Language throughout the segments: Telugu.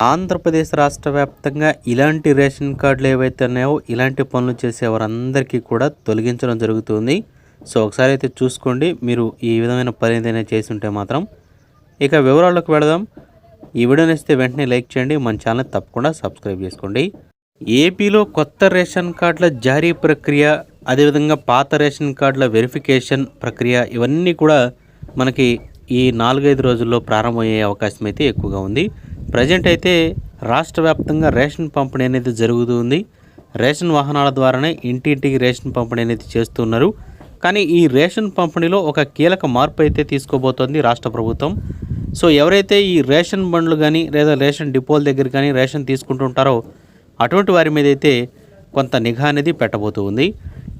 ఆంధ్రప్రదేశ్ రాష్ట్ర వ్యాప్తంగా ఇలాంటి రేషన్ కార్డులు ఏవైతే ఉన్నాయో ఇలాంటి పనులు చేసే వారందరికీ కూడా తొలగించడం జరుగుతుంది. సో ఒకసారి అయితే చూసుకోండి మీరు ఈ విధమైన పని ఏదైనా చేసి ఉంటే మాత్రం. ఇక వివరాల్లోకి వెళదాం. ఈ వీడియోని ఇస్తే వెంటనే లైక్ చేయండి మన ఛానల్ తప్పకుండా సబ్స్క్రైబ్ చేసుకోండి. ఏపీలో కొత్త రేషన్ కార్డుల జారీ ప్రక్రియ అదేవిధంగా పాత రేషన్ కార్డుల వెరిఫికేషన్ ప్రక్రియ ఇవన్నీ కూడా మనకి ఈ నాలుగైదు రోజుల్లో ప్రారంభమయ్యే అవకాశం అయితే ఎక్కువగా ఉంది. ప్రజెంట్ అయితే రాష్ట్ర వ్యాప్తంగా రేషన్ పంపిణీ అనేది జరుగుతుంది. రేషన్ వాహనాల ద్వారానే ఇంటింటికి రేషన్ పంపిణీ అనేది చేస్తున్నారు. కానీ ఈ రేషన్ పంపిణీలో ఒక కీలక మార్పు అయితే తీసుకోబోతోంది రాష్ట్ర ప్రభుత్వం. సో ఎవరైతే ఈ రేషన్ బండ్లు కానీ లేదా రేషన్ డిపోల దగ్గర కానీ రేషన్ తీసుకుంటుంటారో అటువంటి వారి మీద అయితే కొంత నిఘా అనేది పెట్టబోతుంది.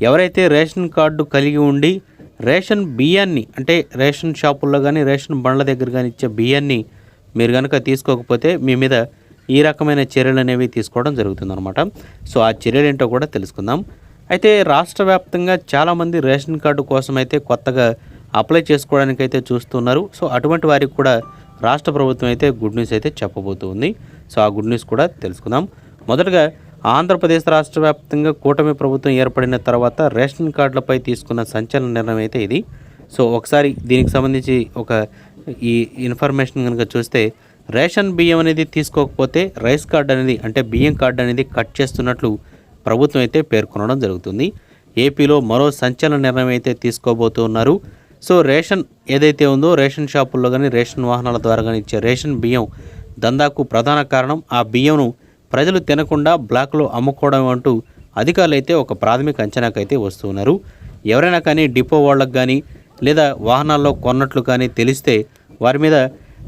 ఎవరైతే రేషన్ కార్డు కలిగి ఉండి రేషన్ బియ్యాన్ని అంటే రేషన్ షాపుల్లో కానీ రేషన్ బండ్ల దగ్గర కానీ ఇచ్చే బియ్యాన్ని మీరు కనుక తీసుకోకపోతే మీ మీద ఈ రకమైన చర్యలు అనేవి తీసుకోవడం జరుగుతుందన్నమాట. సో ఆ చర్యలు ఏంటో కూడా తెలుసుకుందాం. అయితే రాష్ట్ర వ్యాప్తంగా చాలామంది రేషన్ కార్డు కోసం అయితే కొత్తగా అప్లై చేసుకోవడానికి అయితే చూస్తున్నారు. సో అటువంటి వారికి కూడా రాష్ట్ర ప్రభుత్వం అయితే గుడ్ న్యూస్ అయితే చెప్పబోతుంది. సో ఆ గుడ్ న్యూస్ కూడా తెలుసుకుందాం. మొదటగా ఆంధ్రప్రదేశ్ రాష్ట్ర వ్యాప్తంగా కూటమి ప్రభుత్వం ఏర్పడిన తర్వాత రేషన్ కార్డులపై తీసుకున్న సంచలన నిర్ణయం అయితే ఇది. సో ఒకసారి దీనికి సంబంధించి ఒక ఈ ఇన్ఫర్మేషన్ కనుక చూస్తే రేషన్ బియ్యం అనేది తీసుకోకపోతే రైస్ కార్డ్ అనేది అంటే బియ్యం కార్డు అనేది కట్ చేస్తున్నట్లు ప్రభుత్వం అయితే పేర్కొనడం జరుగుతుంది. ఏపీలో మరో సంచలన నిర్ణయం అయితే తీసుకోబోతున్నారు. సో రేషన్ ఏదైతే ఉందో రేషన్ షాపుల్లో కానీ రేషన్ వాహనాల ద్వారా కానీ ఇచ్చే రేషన్ బియ్యం దందాకు ప్రధాన కారణం ఆ బియ్యంను ప్రజలు తినకుండా బ్లాక్లో అమ్ముకోవడం అంటూ అధికారులు అయితే ఒక ప్రాథమిక అంచనాకైతే వస్తున్నారు. ఎవరైనా కానీ డిపో వాళ్ళకు కానీ లేదా వాహనాల్లో కొన్నట్లు కానీ తెలిస్తే వారి మీద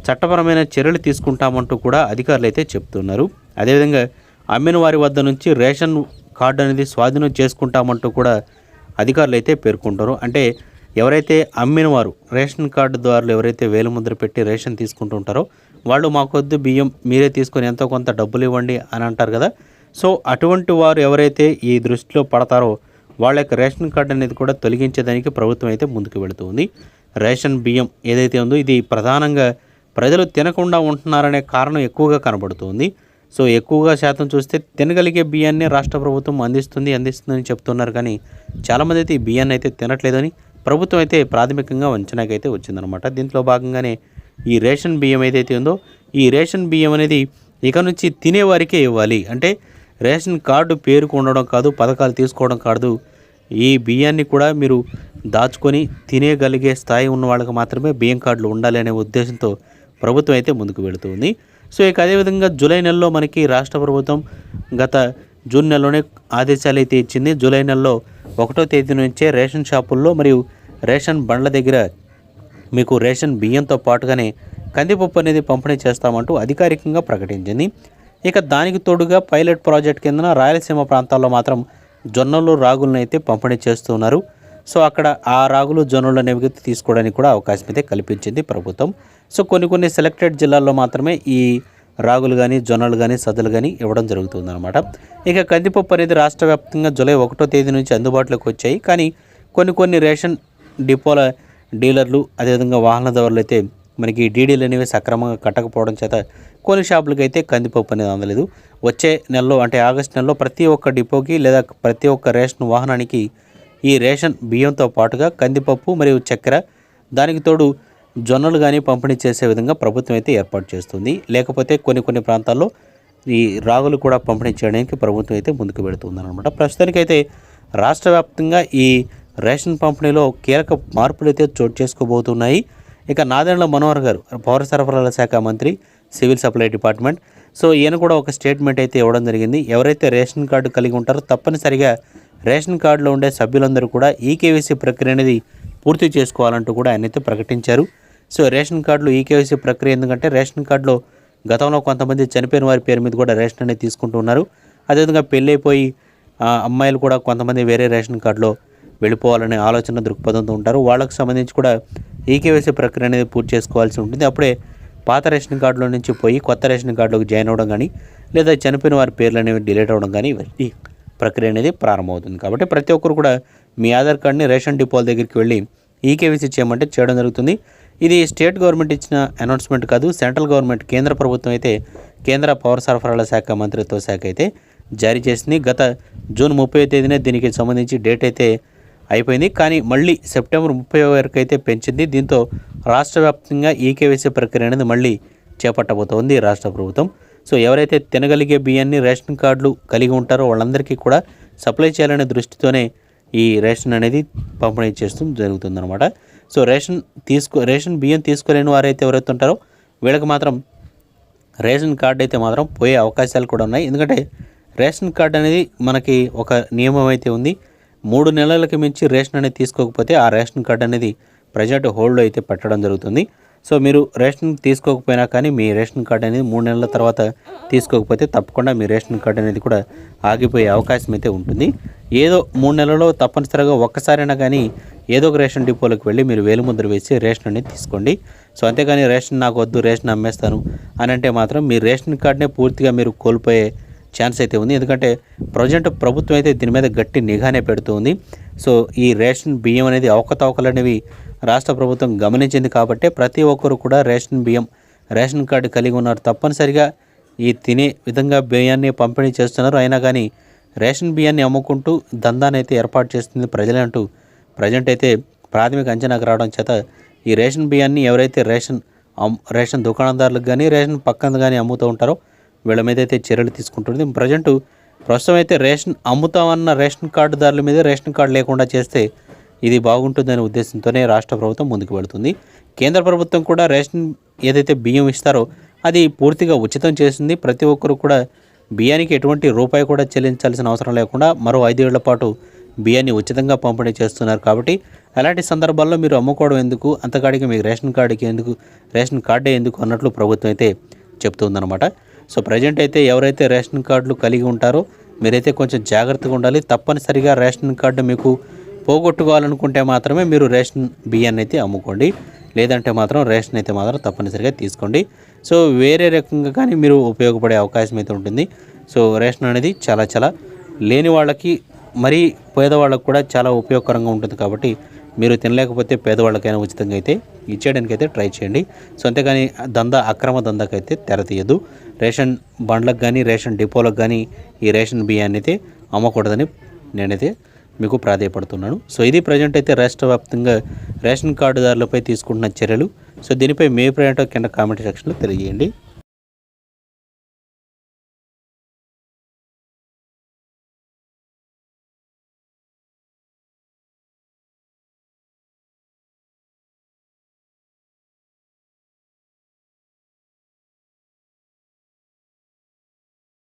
చట్టపరమైన చర్యలు తీసుకుంటామంటూ కూడా అధికారులు అయితే చెప్తున్నారు. అదేవిధంగా అమ్మిన వారి వద్ద నుంచి రేషన్ కార్డు అనేది స్వాధీనం చేసుకుంటామంటూ కూడా అధికారులు అయితే పేర్కొంటారు. అంటే ఎవరైతే అమ్మిన వారు రేషన్ కార్డు ద్వారా ఎవరైతే వేలుముద్ర పెట్టి రేషన్ తీసుకుంటుంటారో వాళ్ళు మాకొద్దు బియ్యం మీరే తీసుకొని ఎంతో కొంత డబ్బులు ఇవ్వండి అని అంటారు కదా. సో అటువంటి వారు ఎవరైతే ఈ దృష్టిలో పడతారో వాళ్ళ యొక్క రేషన్ కార్డు అనేది కూడా తొలగించేదానికి ప్రభుత్వం అయితే ముందుకు వెళుతుంది. రేషన్ బియ్యం ఏదైతే ఉందో ఇది ప్రధానంగా ప్రజలు తినకుండా ఉంటున్నారనే కారణం ఎక్కువగా కనబడుతుంది. సో ఎక్కువగా శాతం చూస్తే తినగలిగే బియ్యాన్ని రాష్ట్ర ప్రభుత్వం అందిస్తుంది అందిస్తుందని చెప్తున్నారు. కానీ చాలామంది అయితే ఈ బియ్యాన్ని అయితే తినట్లేదని ప్రభుత్వం అయితే ప్రాథమికంగా అంచనాకి అయితే వచ్చిందనమాట దీంట్లో భాగంగానే ఈ రేషన్ బియ్యం ఏదైతే ఉందో ఈ రేషన్ బియ్యం అనేది ఇక నుంచి తినేవారికే ఇవ్వాలి. అంటే రేషన్ కార్డు పేరుకు ఉండడం కాదు పథకాలు తీసుకోవడం కాదు. ఈ బియ్యాన్ని కూడా మీరు దాచుకొని తినేయగలిగే స్థాయి ఉన్న వాళ్ళకి మాత్రమే బియ్యం కార్డులు ఉండాలి అనే ఉద్దేశంతో ప్రభుత్వం అయితే ముందుకు వెళుతుంది. సో ఇక అదేవిధంగా జూలై నెలలో మనకి రాష్ట్ర ప్రభుత్వం గత జూన్ నెలలోనే ఆదేశాలు అయితే ఇచ్చింది. జూలై నెలలో ఒకటో తేదీ నుంచే రేషన్ షాపుల్లో మరియు రేషన్ బండ్ల దగ్గర మీకు రేషన్ బియ్యంతో పాటుగానే కందిపప్పు అనేది పంపిణీ చేస్తామంటూ అధికారికంగా ప్రకటించింది. ఇక దానికి తోడుగా పైలట్ ప్రాజెక్ట్ కిందన రాయలసీమ ప్రాంతాల్లో మాత్రం జొన్నలు రాగులను అయితే పంపిణీ చేస్తున్నారు. సో అక్కడ ఆ రాగులు జొన్నలు అనేవి తీసుకోవడానికి కూడా అవకాశం అయితే కల్పించింది ప్రభుత్వం. సో కొన్ని కొన్ని సెలెక్టెడ్ జిల్లాల్లో మాత్రమే ఈ రాగులు కానీ జొన్నలు కానీ సదలు కానీ ఇవ్వడం జరుగుతుందన్నమాట. ఇక కందిపప్పు అనేది రాష్ట్ర వ్యాప్తంగా జూలై ఒకటో తేదీ నుంచి అందుబాటులోకి వచ్చాయి. కానీ కొన్ని కొన్ని రేషన్ డిపోల డీలర్లు అదేవిధంగా వాహనదారులు అయితే మనకి డీడీలు అనేవి సక్రమంగా కట్టకపోవడం చేత కొన్ని షాపులకు అయితే కందిపప్పు అనేది అందలేదు. వచ్చే నెలలో అంటే ఆగస్టు నెలలో ప్రతి ఒక్క డిపోకి లేదా ప్రతి ఒక్క రేషన్ వాహనానికి ఈ రేషన్ బియ్యంతో పాటుగా కందిపప్పు మరియు చక్కెర దానికి తోడు జొన్నలు కానీ పంపిణీ చేసే విధంగా ప్రభుత్వం అయితే ఏర్పాటు చేస్తుంది. లేకపోతే కొన్ని కొన్ని ప్రాంతాల్లో ఈ రాగులు కూడా పంపిణీ చేయడానికి ప్రభుత్వం అయితే ముందుకు పెడుతుంది అనమాట ప్రస్తుతానికైతే రాష్ట్ర వ్యాప్తంగా ఈ రేషన్ పంపిణీలో కీలక మార్పులు అయితే చోటు చేసుకోబోతున్నాయి. ఇక నాదెండ్ల మనోహర్ గారు పౌర సరఫరాల శాఖ మంత్రి సివిల్ సప్లై డిపార్ట్మెంట్. సో ఈయన కూడా ఒక స్టేట్మెంట్ అయితే ఇవ్వడం జరిగింది. ఎవరైతే రేషన్ కార్డు కలిగి ఉంటారో తప్పనిసరిగా రేషన్ కార్డులో ఉండే సభ్యులందరూ కూడా ఈకేవీసీ ప్రక్రియ అనేది పూర్తి చేసుకోవాలంటూ కూడా ఆయన అయితే ప్రకటించారు. సో రేషన్ కార్డులో ఈకేవీసీ ప్రక్రియ ఎందుకంటే రేషన్ కార్డులో గతంలో కొంతమంది చనిపోయిన వారి పేరు మీద కూడా రేషన్ అనేది తీసుకుంటున్నారు అదేవిధంగా పెళ్ళైపోయి అమ్మాయిలు కూడా కొంతమంది వేరే రేషన్ కార్డులో వెళ్ళిపోవాలనే ఆలోచన దృక్పథంతో ఉంటారు. వాళ్ళకు సంబంధించి కూడా ఈకేవీసీ ప్రక్రియ అనేది పూర్తి చేసుకోవాల్సి ఉంటుంది. అప్పుడే పాత రేషన్ కార్డులో నుంచి పోయి కొత్త రేషన్ కార్డులోకి జాయిన్ అవ్వడం కానీ లేదా చనిపోయిన వారి పేర్లు అనేవి డిలీట్ అవ్వడం కానీ ఇవన్నీ ప్రక్రియ అనేది ప్రారంభమవుతుంది. కాబట్టి ప్రతి ఒక్కరు కూడా మీ ఆధార్ కార్డ్ని రేషన్ డిపోల దగ్గరికి వెళ్ళి ఈకేవీసీ చేయమంటే చేయడం జరుగుతుంది. ఇది స్టేట్ గవర్నమెంట్ ఇచ్చిన అనౌన్స్మెంట్ కాదు సెంట్రల్ గవర్నమెంట్ కేంద్ర ప్రభుత్వం అయితే కేంద్ర పౌర సరఫరాల శాఖ మంత్రిత్వ శాఖ అయితే జారీ చేసింది. గత జూన్ ముప్పై తేదీనే దీనికి సంబంధించి డేట్ అయితే అయిపోయింది. కానీ మళ్ళీ సెప్టెంబర్ ముప్పై వరకు అయితే పెంచింది. దీంతో రాష్ట్ర వ్యాప్తంగా ఈకేవీసీ ప్రక్రియ అనేది మళ్ళీ చేపట్టబోతోంది రాష్ట్ర ప్రభుత్వం. సో ఎవరైతే తినగలిగే బియ్యాన్ని రేషన్ కార్డులు కలిగి ఉంటారో వాళ్ళందరికీ కూడా సప్లై చేయాలనే దృష్టితోనే ఈ రేషన్ అనేది పంపిణీ చేస్తూ జరుగుతుందనమాట సో రేషన్ తీసుకో రేషన్ బియ్యం తీసుకోలేని వారైతే ఎవరైతే ఉంటారో వీళ్ళకి మాత్రం రేషన్ కార్డు అయితే మాత్రం పోయే అవకాశాలు కూడా ఉన్నాయి. ఎందుకంటే రేషన్ కార్డు అనేది మనకి ఒక నియమం అయితే ఉంది. మూడు నెలలకి మించి రేషన్ అనేది తీసుకోకపోతే ఆ రేషన్ కార్డు అనేది ప్రజెంట్ హోల్డ్ అయితే పెట్టడం జరుగుతుంది. సో మీరు రేషన్ తీసుకోకపోయినా కానీ మీ రేషన్ కార్డు అనేది మూడు నెలల తర్వాత తీసుకోకపోతే తప్పకుండా మీ రేషన్ కార్డు అనేది కూడా ఆగిపోయే అవకాశం అయితే ఉంటుంది. ఏదో మూడు నెలల్లో తప్పనిసరిగా ఒక్కసారైనా కానీ ఏదో ఒక రేషన్ డిపోలకు వెళ్ళి మీరు వేలుముద్ర వేసి రేషన్ అనేది తీసుకోండి. సో అంతేగాని రేషన్ నాకు వద్దు రేషన్ అమ్మేస్తాను అని అంటే మాత్రం మీ రేషన్ కార్డునే పూర్తిగా మీరు కోల్పోయే ఛాన్స్ అయితే ఉంది. ఎందుకంటే ప్రజెంట్ ప్రభుత్వం అయితే దీని మీద గట్టి నిఘానే పెడుతుంది సో ఈ రేషన్ బియ్యం అనేది అవకతవకలు అనేవి రాష్ట్ర ప్రభుత్వం గమనించింది కాబట్టి ప్రతి ఒక్కరు కూడా రేషన్ బియ్యం రేషన్ కార్డు కలిగి ఉన్నారు. తప్పనిసరిగా ఈ తినే విధంగా బియ్యాన్ని పంపిణీ చేస్తున్నారు. అయినా కానీ రేషన్ బియ్యాన్ని అమ్ముకుంటూ దందాన్ని అయితే ఏర్పాటు చేస్తుంది ప్రజలే అంటూ ప్రజెంట్ అయితే ప్రాథమిక అంచనాకు రావడం చేత ఈ రేషన్ బియ్యాన్ని ఎవరైతే రేషన్ రేషన్ దుకాణదారులకు కానీ రేషన్ పక్కన కానీ అమ్ముతూ ఉంటారో వీళ్ళ మీద అయితే చర్యలు తీసుకుంటుంది. ప్రజెంట్ ప్రస్తుతం అయితే రేషన్ అమ్ముతామన్న రేషన్ కార్డుదారుల మీద రేషన్ కార్డు లేకుండా చేస్తే ఇది బాగుంటుందనే ఉద్దేశంతోనే రాష్ట్ర ప్రభుత్వం ముందుకు వెళుతుంది. కేంద్ర ప్రభుత్వం కూడా రేషన్ ఏదైతే బియ్యం ఇస్తారో అది పూర్తిగా ఉచితం చేసింది ప్రతి ఒక్కరు కూడా బియ్యానికి ఎటువంటి రూపాయి కూడా చెల్లించాల్సిన అవసరం లేకుండా మరో ఐదేళ్ళ పాటు బియ్యాన్ని ఉచితంగా పంపిణీ చేస్తున్నారు కాబట్టి అలాంటి సందర్భాల్లో మీరు అమ్ముకోవడం ఎందుకు? అంతకాడికి మీకు రేషన్ కార్డుకి ఎందుకు? రేషన్ కార్డే ఎందుకు? అన్నట్లు ప్రభుత్వం అయితే చెప్తుందనమాట సో ప్రజెంట్ అయితే ఎవరైతే రేషన్ కార్డులు కలిగి ఉంటారో మీరైతే కొంచెం జాగ్రత్తగా ఉండాలి. తప్పనిసరిగా రేషన్ కార్డు మీకు పోగొట్టుకోవాలనుకుంటే మాత్రమే మీరు రేషన్ బియ్యాన్ని అయితే అమ్ముకోండి. లేదంటే మాత్రం రేషన్ అయితే మాత్రం తప్పనిసరిగా తీసుకోండి. సో వేరే రకంగా కానీ మీరు ఉపయోగపడే అవకాశం అయితే ఉంటుంది. సో రేషన్ అనేది చాలా చాలా లేని వాళ్ళకి మరీ పేదవాళ్ళకు కూడా చాలా ఉపయోగకరంగా ఉంటుంది కాబట్టి మీరు తినలేకపోతే పేదవాళ్ళకైనా ఉచితంగా అయితే ఇచ్చేయడానికి అయితే ట్రై చేయండి. సో అంతేగాని దందా అక్రమ దందాకైతే తెరతీయద్దు రేషన్ బండ్లకు కానీ రేషన్ డిపోలకు కానీ ఈ రేషన్ బియ్యాన్ని అయితే అమ్మకూడదని నేనైతే మీకు ప్రాధాయపడుతున్నాను. సో ఇది ప్రజెంట్ అయితే రాష్ట్ర వ్యాప్తంగా రేషన్ కార్డుదారులపై తీసుకుంటున్న చర్యలు. సో దీనిపై మీ ప్రయాణం కింద కామెంట్ సెక్షన్లో తెలియజేయండి.